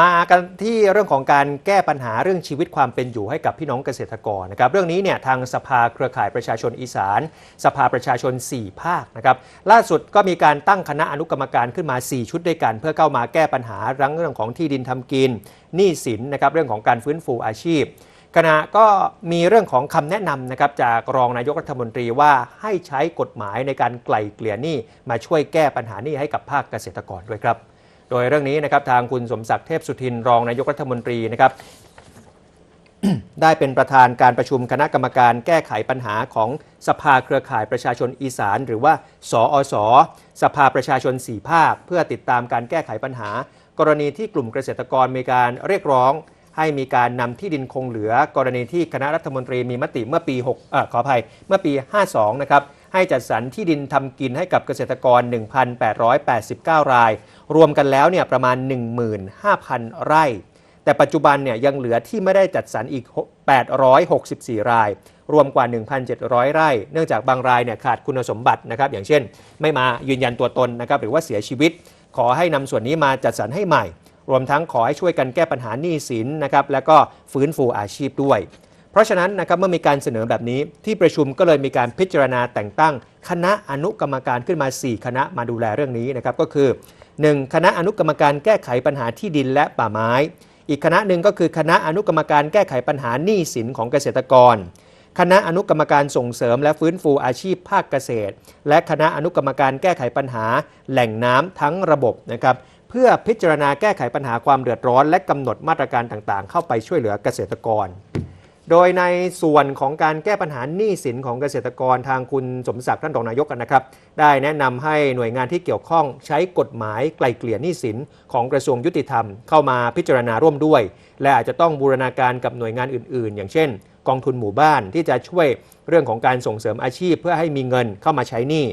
มากันที่เรื่องของการแก้ปัญหาเรื่องชีวิตความเป็นอยู่ให้กับพี่น้องเกษตรกรนะครับ เรื่องนี้เนี่ยทางสภาเครือข่ายประชาชนอีสาน สภาประชาชน 4 ภาคนะครับ ล่าสุดก็มีการตั้งคณะอนุกรรมการขึ้นมา 4 ชุดด้วยกัน เพื่อเข้ามาแก้ปัญหารั้งเรื่องของที่ดินทำกินหนี้สินนะครับเรื่องของการฟื้นฟูอาชีพขณะก็มีเรื่องของคำแนะนำนะครับจากรองนายกรัฐมนตรีว่าให้ใช้กฎหมายในการไกล่เกลี่ยหนี้มาช่วยแก้ปัญหาหนี้ให้กับภาคเกษตรกรด้วยครับ โดยเรื่องนี้นะครับทางคุณสมศักดิ์เทพสุทินรองนายกรัฐมนตรีนะครับได้เป็นประธานการประชุมคณะกรรมการแก้ไขปัญหาของสภาเครือข่ายประชาชนอีสาน หรือว่า สอสสภาประชาชน4ภาค เพื่อติดตามการแก้ไขปัญหา กรณีที่กลุ่มเกษตรกรมีการเรียกร้อง ให้มีการนำที่ดินคงเหลือ กรณีที่คณะรัฐมนตรีมีมติเมื่อปี6เอ่อขออภัยเมื่อปี 52 นะครับ ให้จัดสรรที่ดินทำกินให้กับเกษตรกร 1,889 ราย รวมกันแล้วเนี่ยประมาณ 15,000 ไร่ แต่ปัจจุบันเนี่ยยังเหลือที่ไม่ได้จัดสรรอีก 864 ราย รวมกว่า 1,700 ไร่ เนื่องจากบางรายเนี่ยขาดคุณสมบัตินะครับ อย่างเช่น ไม่มายืนยันตัวตนนะครับหรือว่าเสียชีวิต ขอให้นำส่วนนี้มาจัดสรรให้ใหม่ รวมทั้งขอให้ช่วยกันแก้ปัญหาหนี้สินนะครับแล้วก็ฟื้นฟูอาชีพด้วย ราะฉะนั้นนะครับเมื่อมีการเสนอแบบนี้ที่ประชุมก็เลยมีการพิจารณาแต่งตั้ง คณะอนุกรรมการขึ้นมา 4 คณะมาดูแลเรื่องนี้นะครับก็คือ 1. คณะอนุกรรมการแก้ไขปัญหาที่ดินและป่าไม้ อีกคณะหนึ่งก็คือคณะอนุกรรมการแก้ไขปัญหาหนี้สินของเกษตรกร คณะอนุกรรมการส่งเสริมและฟื้นฟูอาชีพภาคเกษตร และคณะอนุกรรมการแก้ไขปัญหาแหล่งน้ำทั้งระบบนะครับเพื่อพิจารณาแก้ไขปัญหาความเดือดร้อน และกำหนดมาตรการต่างๆ เข้าไปช่วยเหลือเกษตรกร โดยในส่วนของการแก้ปัญหาหนี้สินของเกษตรกรทางคุณสมศักดิ์ท่านรองนายกกันนะครับ ได้แนะนำให้หน่วยงานที่เกี่ยวข้องใช้กฎหมายไกล่เกลี่ยหนี้สินของกระทรวงยุติธรรมเข้ามาพิจารณาร่วมด้วย และอาจจะต้องบูรณาการกับหน่วยงานอื่น ๆ อย่างเช่น กองทุนหมู่บ้านที่จะช่วยเรื่องของการส่งเสริมอาชีพ เพื่อให้มีเงินเข้ามาใช้หนี้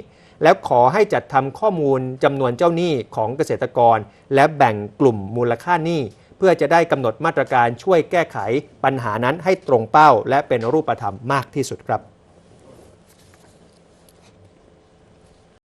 แล้วขอให้จัดทำข้อมูลจำนวนเจ้าหนี้ของเกษตรกร และแบ่งกลุ่มมูลค่าหนี้ พื่อจะได้กำหนดมาตรการช่วยแก้ไขปัญหานั้นให้ตรงเป้า และเป็นรูปธรรมมากที่สุดครับ